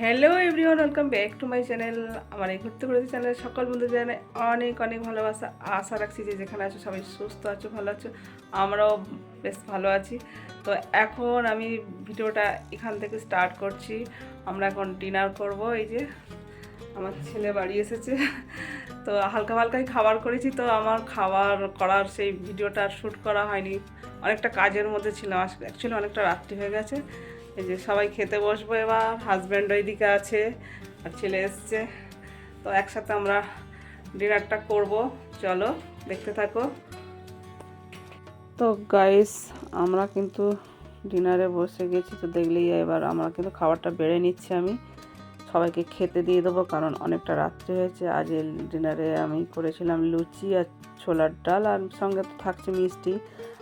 Hello everyone welcome back to my channel আমার এই ঘুরতে ঘুরতে চ্যানেল সকল বন্ধু জানে অনেক অনেক ভালোবাসা। আশা রাখছি যে যেখানে আছো সবাই সুস্থ আছো, ভালো আছো। আমরাও বেশ ভালো আছি। তো এখন আমি ভিডিওটা এখান থেকে স্টার্ট করছি। আমরা এখন ডিনার করব, এই যে আমার ছেলে বাড়ি এসেছে। তো হালকা হালকাই খাবার করেছি, তো আমার খাবার করার সেই ভিডিওটা শ্যুট করা হয়নি। অনেকটা কাজের মধ্যে ছিলাম অ্যাকচুয়ালি অনেকটা রাত্রি হয়ে গেছে। এই যে সবাই খেতে বসবো এবার হাজব্যান্ড ওইদিকে আছে আর ছেলে এসছে। তো একসাথে আমরা ডিনারটা করব। চলো, দেখতে থাকো। তো গাইস আমরা কিন্তু ডিনারে বসে গেছি, তো দেখলেই এবার আমরা কিন্তু খাবারটা বেড়ে নিচ্ছি আমি। সবাইকে খেতে দিয়ে দেবো, কারণ অনেকটা রাত্রি হয়েছে। আজ ডিনারে আমি করেছিলাম লুচি আর ছোলার ডাল, আর সঙ্গে তো থাকছে মিষ্টি।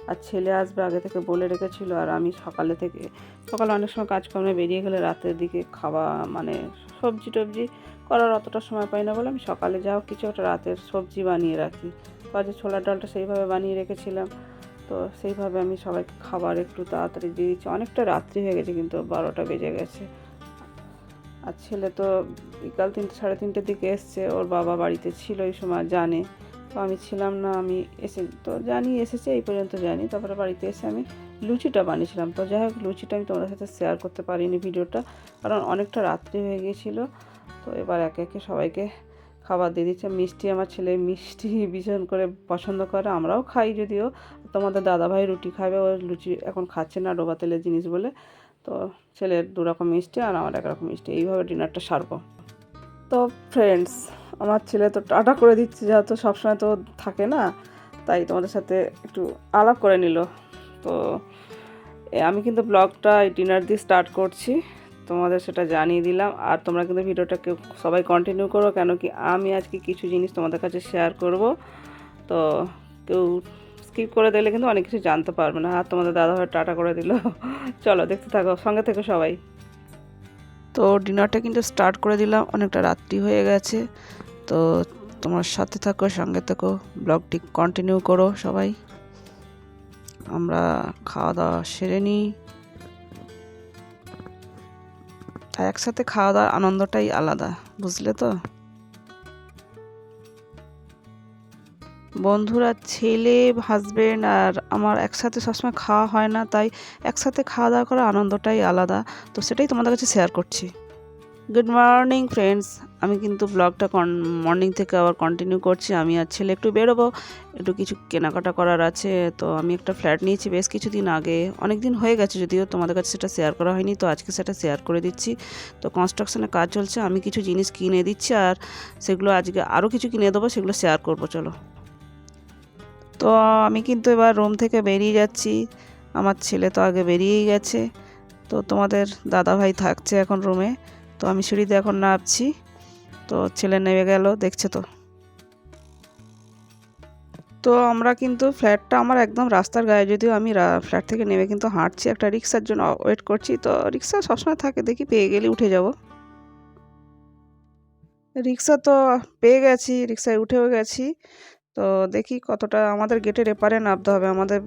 আর ছেলে আসবে আগে থেকে বলে রেখেছিল আর আমি সকালে থেকে, সকালে অনেক সময় কাজকর্মে বেরিয়ে গেলে রাতের দিকে খাওয়া মানে সবজি টবজি করার অতটা সময় পাই না বলে আমি সকালে যাও কিছু একটা রাতের সবজি বানিয়ে রাখি। আজ ছোলার ডালটা সেইভাবে বানিয়ে রেখেছিলাম। তো সেইভাবে আমি সবাইকে খাবার একটু তাড়াতাড়ি দিয়ে দিচ্ছি। অনেকটা রাত্রি হয়ে গেছে কিন্তু বারোটা বেজে গেছে। আর ছেলে তো বিকাল তিনটে, সাড়ে তিনটের দিকে এসছে। ওর বাবা বাড়িতে ছিল এই সময়, জানে। তো আমি ছিলাম না, আমি এসে, তো জানি এসেছে, এই পর্যন্ত জানি। তারপরে বাড়িতে এসে আমি লুচিটা বানিয়েছিলাম। তো যাই হোক, লুচিটা আমি তোমাদের সাথে শেয়ার করতে পারিনি ভিডিওটা, কারণ অনেকটা রাত্রি হয়ে গিয়েছিল। তো এবার একে একে সবাইকে খাবার দিয়ে দিচ্ছে। মিষ্টি আমার ছেলে মিষ্টি ভীষণ করে পছন্দ করে, আমরাও খাই যদিও। তোমাদের দাদাভাই রুটি খাবে, ও লুচি এখন খাচ্ছে না, ডোবা তেলের জিনিস বলে। তো ছেলের দু রকম মিষ্টি আর আমার একরকম মিষ্টি। এইভাবে ডিনারটা সারবো। তো ফ্রেন্ডস আমার ছেলে তো টাটা করে দিচ্ছে, যেহেতু সবসময় তো থাকে না, তাই তোমাদের সাথে একটু আলাপ করে নিল। তো আমি কিন্তু ব্লগটা এই ডিনার দিয়ে স্টার্ট করছি, তোমাদের সেটা জানিয়ে দিলাম। আর তোমরা কিন্তু ভিডিওটা কেউ সবাই কন্টিনিউ করো, কেন কি আমি আজকে কিছু জিনিস তোমাদের কাছে শেয়ার করব। তো, কেউ স্কিপ করে দিলে কিন্তু অনেক কিছু জানতে পারবে না। আর তোমাদের দাদাভাই টাটা করে দিল। চলো, দেখতে থাকো, সঙ্গে থেকো সবাই। তো, ডিনারটা কিন্তু স্টার্ট করে দিলাম, অনেকটা রাত্রি হয়ে গেছে। তো তোমার সাথে থাকো, সঙ্গে থাকো, ব্লগটি কন্টিনিউ করো সবাই। আমরা খাওয়া দাওয়া সেরে নিই। আর একসাথে খাওয়া দাওয়ার আনন্দটাই আলাদা, বুঝলে তো? বন্ধুরা, ছেলে হাজবেন্ড আর আমার একসাথে সবসময় খাওয়া হয় না, তাই একসাথে খাওয়া দাওয়া করার আনন্দটাই আলাদা। তো সেটাই তোমাদের কাছে শেয়ার করছি। গুড মর্নিং ফ্রেন্ডস আমি কিন্তু ব্লগটা মর্নিং থেকে আবার কন্টিনিউ করছি। আমি আর ছেলে একটু বেরোবো, একটু কিছু কেনাকাটা করার আছে, তো আমি একটা ফ্ল্যাট নিয়েছি বেশ কিছুদিন আগে। অনেক দিন হয়ে গেছে যদিও তোমাদের কাছে সেটা শেয়ার করা হয়নি, তো আজকে সেটা শেয়ার করে দিচ্ছি। তো কনস্ট্রাকশনের কাজ চলছে, আমি কিছু জিনিস কিনে দিচ্ছি আর সেগুলো আজকে আরও কিছু কিনে দেবো, সেগুলো শেয়ার করব, চলো। তো আমি কিন্তু এবার রুম থেকে বেরিয়ে যাচ্ছি। আমার ছেলে তো আগে বেরিয়েই গেছে, তো তোমাদের দাদাভাই থাকছে এখন রুমে তো আমি সিঁড়িতে এখন নামছি। তো ছেলে নেমে গেল, দেখছে তো। তো আমরা কিন্তু ফ্ল্যাটটা আমার একদম রাস্তার গায়ে, যদিও আমি ফ্ল্যাট থেকে নেমে কিন্তু হাঁটছি, একটা রিক্সার জন্য ওয়েট করছি। তো রিক্সা সবসময় থাকে, দেখি পেয়ে গেলে উঠে যাব। রিক্সা তো পেয়ে গেছি, রিক্সায় উঠেও গেছি। তো দেখি কতটা আমাদের গেটের এপারে নামতে হবে, আমাদের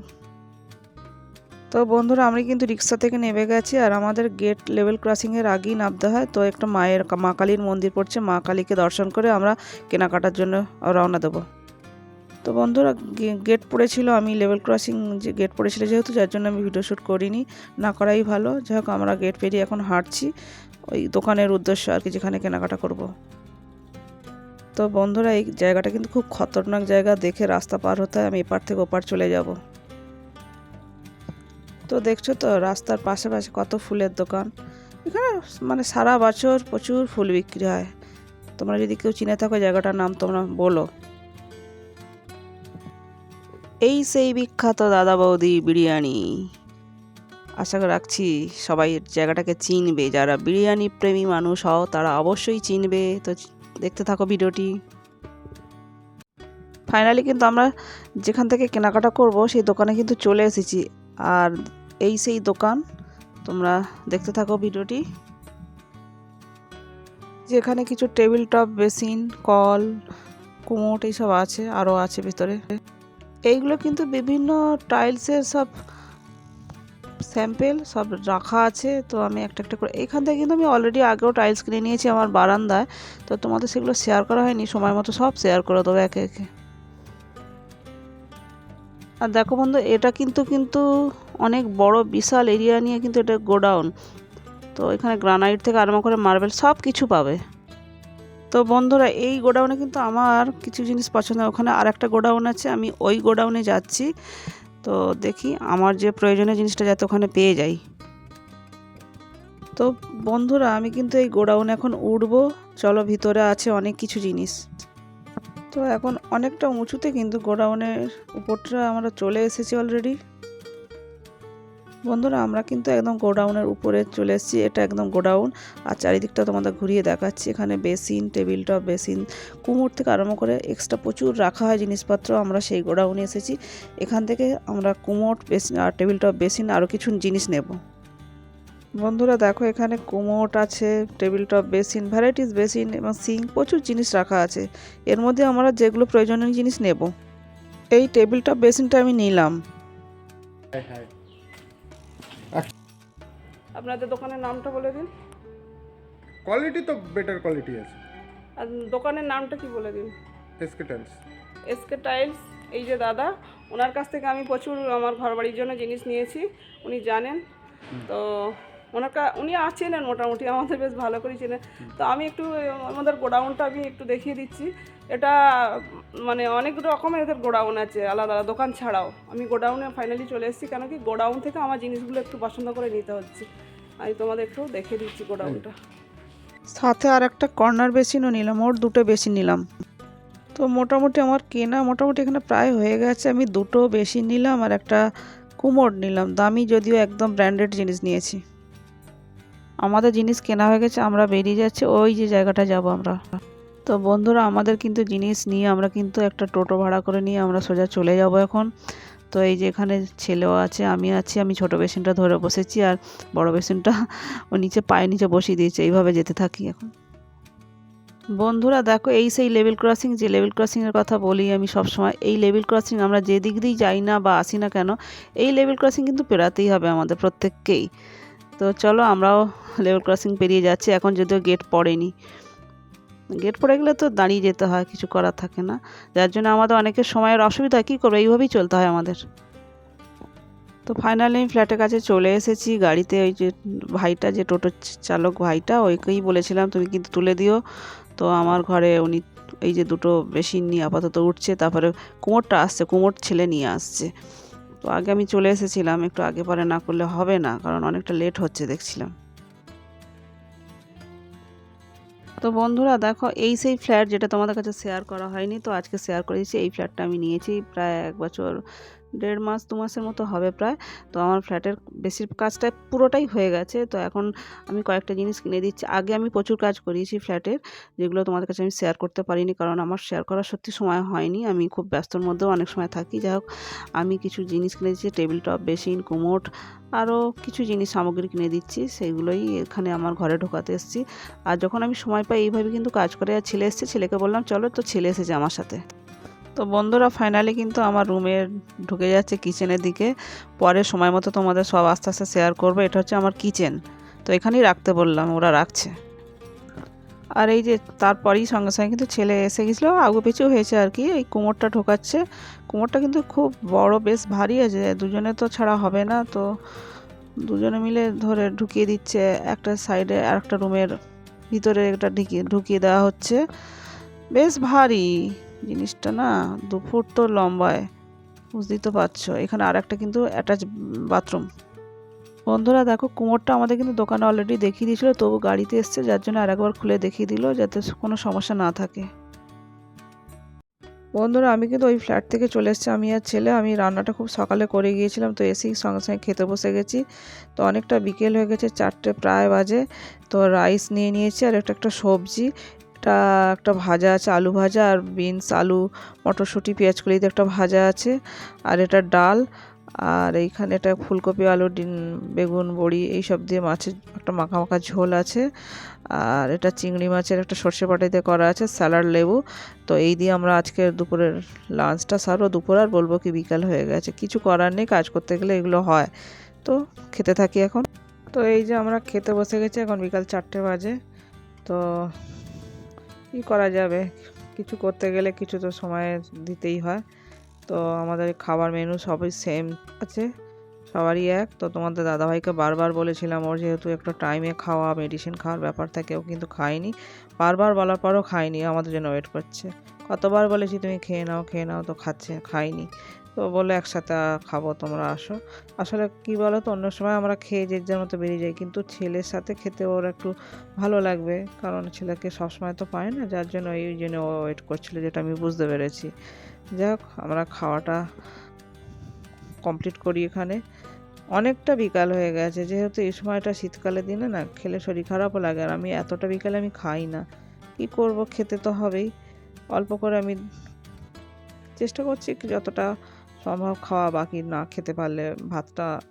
তো বন্ধুরা, আমি কিন্তু রিক্সা থেকে নেমে গেছি আর আমাদের গেট লেভেল ক্রসিংয়ের আগেই নামতে হয়। তো একটা মায়ের মা কালীর মন্দির পড়ছে, মা কালীকে দর্শন করে আমরা কেনাকাটার জন্য রওনা দেবো। তো বন্ধুরা গেট পড়েছিল, আমি লেভেল ক্রসিং যে গেট পড়েছিল যেহেতু, যার জন্য আমি ভিডিও শ্যুট করিনি। না করাই ভালো। যাই হোক, আমরা গেট পেরিয়ে এখন হাঁটছি। ওই দোকানের উদ্দেশ্য আর কি, যেখানে কেনাকাটা করব। তো বন্ধুরা, এই জায়গাটা কিন্তু খুব খতরনাক জায়গা। দেখে রাস্তা পার হতে আমি এপার থেকে ওপার চলে যাব। তো দেখছ তো, রাস্তার পাশে পাশে কত ফুলের দোকান। এখানে মানে সারা বছর প্রচুর ফুল বিক্রি হয়। তোমরা যদি কেউ চিনে থাকো জায়গাটার নাম তোমরা বলো। এই সেই বিখ্যাত দাদা বৌদি বিরিয়ানি। আশা করে রাখছি সবাই জায়গাটাকে চিনবে। যারা বিরিয়ানি প্রেমী মানুষ হও, তারা অবশ্যই চিনবে। তো দেখতে থাকো ভিডিওটি। ফাইনালি কিন্তু আমরা যেখান থেকে কেনাকাটা করব, সেই দোকানে কিন্তু চলে এসেছি। আর এই সেই দোকান, তোমরা দেখতে থাকো ভিডিওটি। যেখানে কিছু টেবিল টপ বেসিন, কল, কুমোট এইসব আছে আরও আছে ভিতরে। এইগুলো কিন্তু বিভিন্ন টাইলসের সব স্যাম্পেল সব রাখা আছে, তো আমি একটা একটা করে এখান থেকে কিন্তু আমি অলরেডি আগেও টাইলস কিনে নিয়েছি আমার বারান্দায়, তো তোমাদের সেগুলো শেয়ার করা হয়নি, সময় মতো সব শেয়ার করে দেবো একে একে। আর দেখো বন্ধু, এটা কিন্তু কিন্তু অনেক বড় বিশাল এরিয়া নিয়ে কিন্তু এটা গোডাউন। তো এখানে গ্রানাইট থেকে আরম্ভ করে মার্বেল সব কিছু পাবে। তো বন্ধুরা, এই গোডাউনে কিন্তু আমার কিছু জিনিস পছন্দ। ওখানে আর একটা গোডাউন আছে, আমি ওই গোডাউনে যাচ্ছি। তো দেখি আমার যে প্রয়োজনীয় জিনিসটা যাতে ওখানে পেয়ে যাই। তো বন্ধুরা, আমি কিন্তু এই গোডাউনে এখন উঠবো। চলো ভিতরে আছে অনেক কিছু জিনিস। তো এখন অনেকটা উঁচুতে কিন্তু গোডাউনের উপরটা আমরা চলে এসেছি অলরেডি বন্ধুরা, আমরা কিন্তু একদম গোডাউনের উপরে চলে এসেছি, এটা একদম গোডাউন। আর চারিদিকটা তোমাদের ঘুরিয়ে দেখাচ্ছি, এখানে বেসিন টেবিল টপ বেসিন, কুমোর থেকে আরম্ভ করে এক্সট্রা প্রচুর রাখা হয় জিনিসপত্র। আমরা সেই গোডাউনে এসেছি, এখান থেকে আমরা কুমোর, বেসিন আর টেবিল টপ বেসিন আরও কিছু জিনিস নেব। বন্ধুরা দেখো এখানে কোমোট আছে table top basin varieties basin এবং সিঙ্ক প্রচুর জিনিস রাখা আছে। এর মধ্যে আমরা যেগুলো প্রয়োজনীয় জিনিস নেব। এই টেবিল টপ বেসিনটা আমি নিলাম। হ্যাঁ হ্যাঁ আপনাদের দোকানের নামটা বলে দিন। কোয়ালিটি তো বেটার কোয়ালিটি আছে। আর দোকানের নামটা কি বলে দিন? SK tiles. এসকে টাইলস এই যে দাদা ওনার কাছ থেকে আমি প্রচুর আমার ঘর বাড়ির জন্য জিনিস নিয়েছি উনি জানেন। তো ওনার কা উনি চেনেন মোটামুটি আমাদের বেশ ভালো করে চেনেন। তো আমি একটু আমাদের গোডাউনটা আমি একটু দেখিয়ে দিচ্ছি। এটা মানে অনেক রকমের এদের গোডাউন আছে, আলাদা আলাদা, দোকান ছাড়াও। আমি গোডাউনে ফাইনালি চলে এসেছি, কেন কি গোডাউন থেকে আমার জিনিসগুলো একটু পছন্দ করে নিতে হচ্ছে। আমি তোমাদের একটু দেখিয়ে দিচ্ছি গোডাউনটা। সাথে আর একটা কর্নার বেসিনও নিলাম ওর দুটো বেসিন নিলাম। তো মোটামুটি আমার কেনা মোটামুটি এখানে প্রায় হয়ে গেছে। আমি দুটো বেসিন নিলাম আর একটা কুমোড নিলাম, দামি যদিও একদম ব্র্যান্ডেড জিনিস নিয়েছি। আমাদের জিনিস কেনা হয়ে গেছে, আমরা বেরিয়ে যাচ্ছি, ওই যে জায়গাটা যাব আমরা। তো বন্ধুরা, আমাদের কিন্তু জিনিস নিয়ে আমরা কিন্তু একটা টোটো ভাড়া করে নিয়ে আমরা সোজা চলে যাব এখন। তো এই যে এখানে ছেলেও আছে, আমি আছি, আমি ছোট বেসিনটা ধরে বসেছি আর বড় বেসিনটা ও নিচে পায়ে নিচে বসিয়ে দিয়েছে, এইভাবে যেতে থাকি এখন। বন্ধুরা, দেখো এই সেই লেভেল ক্রসিং, যে লেভেল ক্রসিংয়ের কথা বলি আমি সব সময় এই লেভেল ক্রসিং আমরা যে দিক দিয়েই যাই না বা আসি না কেন, এই লেভেল ক্রসিং কিন্তু পেরাতেই হবে আমাদের প্রত্যেককেই। তো চলো আমরাও লেভেল ক্রসিং পেরিয়ে যাচ্ছি, এখন যদিও গেট পড়েনি। গেট পড়ে গেলে তো দাঁড়িয়ে যেতে হয়, কিছু করার থাকে না। যার জন্য আমাদের অনেকের সময়ের অসুবিধা, কী করব, এইভাবেই চলতে হয় আমাদের। তো ফাইনালি আমি ফ্ল্যাটের কাছে চলে এসেছি, গাড়িতে ওই যে ভাইটা, যে টোটো চালক ভাইটা ওইকেই বলেছিলাম, তুমি কিন্তু তুলে দিও। তো আমার ঘরে উনি এই যে দুটো বেশিন নিয়ে আপাতত উঠছে, তারপরে কুমোরটা আসছে, কুমোর ছেলে নিয়ে আসছে। তো আগে আমি চলে এসেছিলাম, একটু আগে পরে না করলে হবে না, কারণ অনেকটা লেট হচ্ছে দেখছিলাম। তো বন্ধুরা দেখো, এই সেই ফ্ল্যাট যেটা তোমাদের কাছে শেয়ার করা হয়নি, তো আজকে শেয়ার করে দিচ্ছি, এই ফ্ল্যাটটা আমি নিয়েছি প্রায় এক বছর দেড় মাস, দু মাসের মতো হবে প্রায়। তো আমার ফ্ল্যাটের বেশির কাজটা পুরোটাই হয়ে গেছে। তো এখন আমি কয়েকটা জিনিস কিনে দিচ্ছি। আগে আমি প্রচুর কাজ করিয়েছি ফ্ল্যাটের, যেগুলো তোমাদের কাছে আমি শেয়ার করতে পারিনি, কারণ আমার শেয়ার করার সত্যি সময় হয়নি। আমি খুব ব্যস্তর মধ্যেও অনেক সময় থাকি। যাই হোক, আমি কিছু জিনিস কিনে দিচ্ছি টেবিল টপ বেসিন, কুমোট, আরও কিছু জিনিস সামগ্রী কিনে দিচ্ছি। সেইগুলোই এখানে আমার ঘরে ঢোকাতে এসেছি। আর যখন আমি সময় পাই, এইভাবে কিন্তু কাজ করে। আর ছেলে এসছে, ছেলেকে বললাম, চলো তো ছেলে এসেছে আমার সাথে। তো বন্ধুরা ফাইনালি কিন্তু আমার রুমে ঢুকে যাচ্ছে কিচেনের দিকে। পরে সময় মতো তোমাদের সব আস্তে আস্তে শেয়ার করব। এটা হচ্ছে আমার কিচেন তো এখানেই রাখতে বললাম, ওরা রাখছে। আর এই যে তারপরেই সঙ্গে সঙ্গে কিন্তু ছেলে এসে গেছিল, আগু পিছু হয়েছে আর কি। এই কুমোরটা ঢোকাচ্ছে। কুমোরটা কিন্তু খুব বড়, বেশ ভারী আছে। দুজনে তো ছাড়া হবে না। তো দুজনে মিলে ধরে ঢুকিয়ে দিচ্ছে। একটা সাইডে আর একটা রুমের ভিতরে একটা ঢুকিয়ে ঢুকিয়ে দেওয়া হচ্ছে। বেশ ভারী। জিনিসটা না দু ফুট তো লম্বায়, বুঝতেই তো পারছ। এখানে আর একটা কিন্তু অ্যাটাচ বাথরুম বন্ধুরা দেখো, কুমোরটা আমাদের কিন্তু দোকানে অলরেডি দেখিয়ে দিয়েছিল, তবু গাড়িতে এসছে, যার জন্য আর একবার খুলে দেখিয়ে দিল, যাতে কোনো সমস্যা না থাকে। বন্ধুরা, আমি কিন্তু ওই ফ্ল্যাট থেকে চলে এসেছি, আমি আর ছেলে, আমি রান্নাটা খুব সকালে করে গিয়েছিলাম, তো এসেই সঙ্গে সঙ্গে খেতে বসে গেছি। তো অনেকটা বিকেল হয়ে গেছে, চারটে প্রায় বাজে, তো রাইস নিয়ে নিয়েছি, আর একটা একটা সবজি। এটা একটা ভাজা আছে, আলু ভাজা আর বিনস, আলু, মটরশুঁটি, পেঁয়াজ কলি দিয়ে একটা ভাজা আছে আর এটা ডাল আর এইখানে এটা ফুলকপি, আলু, ডিম, বেগুন, বড়ি এইসব দিয়ে মাছের একটা মাখা মাখা ঝোল আছে আর এটা চিংড়ি মাছের একটা সর্ষে দিয়ে করা আছে, স্যালাড, লেবু। তো এই দিয়ে আমরা আজকে দুপুরের লাঞ্চটা সারবো। দুপুর আর বলব কি বিকাল হয়ে গেছে। কিছু করার নেই, কাজ করতে গেলে এগুলো হয়। তো খেতে থাকি এখন। তো এই যে আমরা খেতে বসে গেছি এখন বিকাল চারটে বাজে। তো কী করা যাবে? কিছু করতে গেলে কিছু তো সময় দিতেই হয়। তো আমাদের খাবার মেনু সবই সেম আছে, সবারই এক। তো তোমাদের দাদাভাইকে বারবার বলেছিলাম, ওর যেহেতু একটা টাইমে খাওয়া মেডিসিন খাওয়ার ব্যাপার থাকে, ও কিন্তু খায়নি। বারবার বলার পরও খায়নি, আমাদের জন্য ওয়েট করছে। কতবার বলেছি তুমি খেয়ে নাও খেয়ে নাও, তো খাচ্ছে, খায়নি। তো বলে একসাথে খাব, তোমরা আসো। আসলে কি বলো তো অন্য সময় আমরা খেয়ে যে যার মতো বেরিয়ে যাই, কিন্তু ছেলের সাথে খেতে ওর একটু ভালো লাগবে, কারণ ছেলেকে সবসময় তো পায় না, যার জন্য এই জন্য ও ওয়েট করছিল, যেটা আমি বুঝতে পেরেছি। যাক, আমরা খাওয়াটা কমপ্লিট করি এখানে। অনেকটা বিকাল হয়ে গেছে, যেহেতু এই সময়টা শীতকালের দিনে না, খেলে শরীর খারাপও লাগে, আর আমি এতটা বিকালে আমি খাই না। কি করব, খেতে তো হবেই। অল্প করে আমি চেষ্টা করছি যতটা সম্ভব খাওয়া বাকি না খেতে পারলে ভাতটা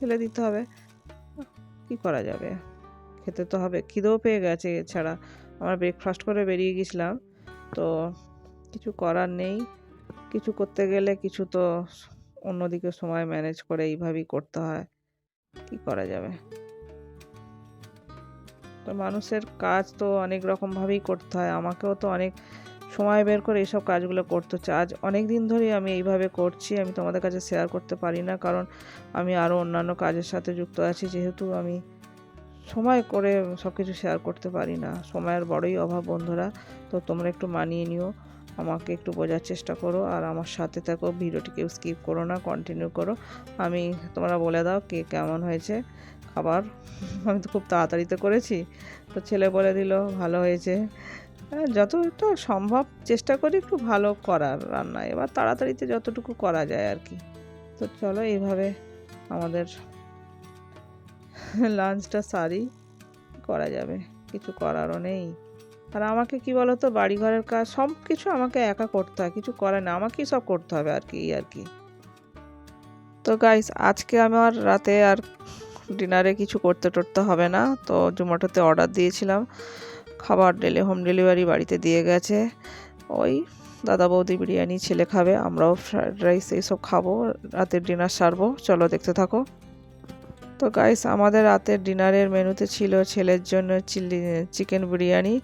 ফেলে দিতে হবে। কি করা যাবে? খেতে তো হবে, খিদেও পেয়ে গেছে এছাড়া। আমরা ব্রেকফাস্ট করে বেরিয়ে গেছিলাম, তো কিছু করার নেই। কিছু করতে গেলে কিছু তো অন্যদিকে সময় ম্যানেজ করে এইভাবেই করতে হয়। কি করা যাবে? তো মানুষের কাজ তো অনেক রকমভাবেই করতে হয়। আমাকেও তো অনেক সময় বের করে এইসব কাজগুলো করতে হচ্ছে। আজ অনেক দিন ধরেই আমি এইভাবে করছি আমি তোমাদের কাছে শেয়ার করতে পারি না কারণ আমি আরও অন্যান্য কাজের সাথে যুক্ত আছি যেহেতু আমি সময় করে সব কিছু শেয়ার করতে পারি না। সময়ের বড়ই অভাব বন্ধুরা তো তোমরা একটু মানিয়ে নিও আমাকে একটু বোঝার চেষ্টা করো আর আমার সাথে থাকো ভিডিওটি কেউ স্কিপ করো না কন্টিনিউ করো। আমি তোমরা বলে দাও কে কেমন হয়েছে খাবার আমি তো খুব তাড়াতাড়িতে করেছি তো ছেলে বলে দিল ভালো হয়েছে। হ্যাঁ, যতটা সম্ভব চেষ্টা করি একটু ভালো করার রান্না। এবার তাড়াতাড়িতে যতটুকু করা যায় আর কি। তো চলো এইভাবে আমাদের লাঞ্চটা সারি, করা যাবে। কিছু করারও নেই। আর আমাকে কি বলতো বাড়ি ঘরের কাজ সব কিছু আমাকে একা করতে হয়, কিছু করে না। আমাকেই সব করতে হবে আর কি আর কি। তো গাইস আজকে আমার রাতে আর ডিনারে কিছু করতে টরতে হবে না। তো জোম্যাটোতে অর্ডার দিয়েছিলাম। খাবার ডেলি হোম ডেলিভারি বাড়িতে দিয়ে গেছে। ওই দাদা বৌদি বিরিয়ানি ছেলে খাবে, আমরাও ফ্রায়েড রাইস এইসব খাব, রাতের ডিনার সারবো। চলো দেখতে থাকো। তো গাইস আমাদের রাতের ডিনারের মেনুতে ছিল ছেলের জন্য চিলি চিকেন বিরিয়ানি,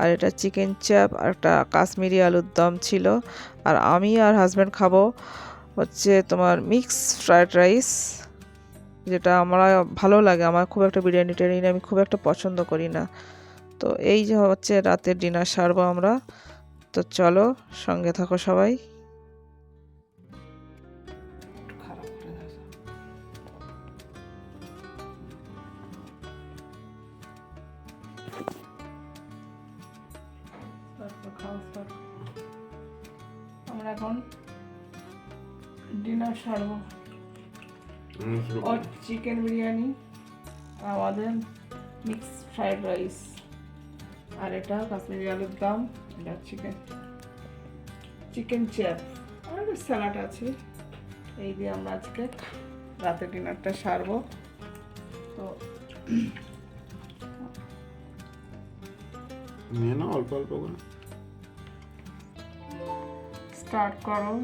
আর এটা চিকেন চাপ আর একটা কাশ্মীরি আলুর দম ছিল। আর আমি আর হাজব্যান্ড খাব হচ্ছে তোমার মিক্স ফ্রায়েড রাইস যেটা আমরা ভালো লাগে। আমার খুব একটা বিরিয়ানি টিরিয়ানি আমি খুব একটা পছন্দ করি না। তো এই যে হচ্ছে রাতের ডিনার সারবো আমরা। তো চলো সঙ্গে থাকো সবাই। আমরা এখন ডিনার সারবো। চিকেন বিরিয়ানি আমাদের মিক্স ফ্রাইড রাইস। আর এটা কাশ্মীরি আলুর দম এটা চিকেন চিকেন চ্যাপ আর স্যালাড আছে। এই দিয়ে আমরা আজকে রাতের ডিনারটা সারবো। তো নিয়ে অল্প অল্প করে। স্টার্ট করো।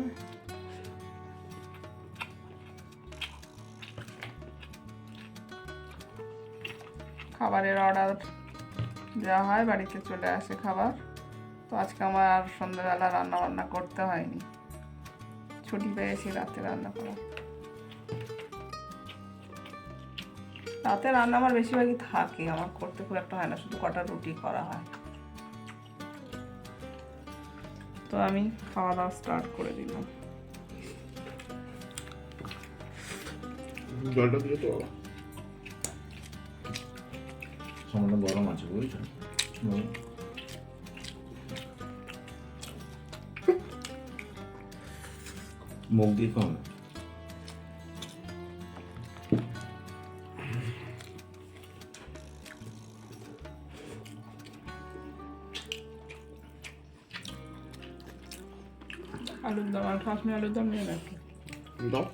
খাবারের অর্ডার দেওয়া হয়, বাড়িতে চলে আসে খাবার। তো আজকে আমার আর সন্ধ্যাবেলা রান্না বান্না করতে হয়নি। ছুটি পেয়েছি রাতে রান্না করা। রাতে রান্না আমার বেশিরভাগই থাকে, আমার করতে খুব একটা হয় না, শুধু কটা রুটি করা হয়। তো আমি খাওয়া দাওয়া স্টার্ট করে দিলাম। জলটা দিলে তো সামান্য গরম আছে বুঝছ? মুখ দিয়ে কম আলুর দম আর কাশ্মীর আলুর দম নিয়ে দাও।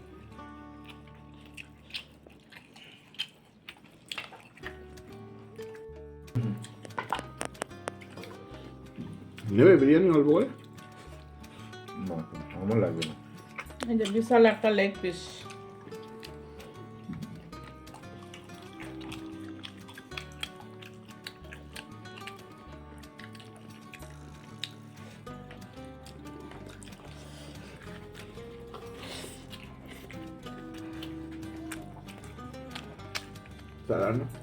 ¿No bebería ni al boy? No, vamos a la vida. Y de vista la acta lectis. Sarano.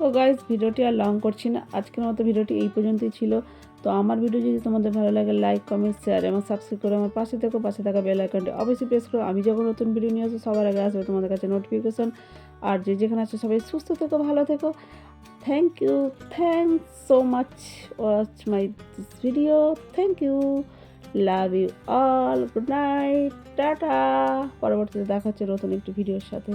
তো গাইজ ভিডিওটি আর লং করছি না। আজকের মতো ভিডিওটি এই পর্যন্তই ছিল। তো আমার ভিডিও যদি তোমাদের ভালো লাগে লাইক কমেন্ট শেয়ার এবং সাবস্ক্রাইব করে আমার পাশে থেকো। পাশে থাকা বেল আইকনটি অবশ্যই প্রেস করো। আমি যখন নতুন ভিডিও নিয়ে আসব সবার আগে আসবে তোমাদের কাছে নোটিফিকেশন আর যে যেখানে আছে, সবাই সুস্থ থেকো, ভালো থেকো। Thank you thanks so much watch my this video thank you love you all good night tata পরবর্তীতে দেখা হচ্ছে নতুন একটি ভিডিওর সাথে।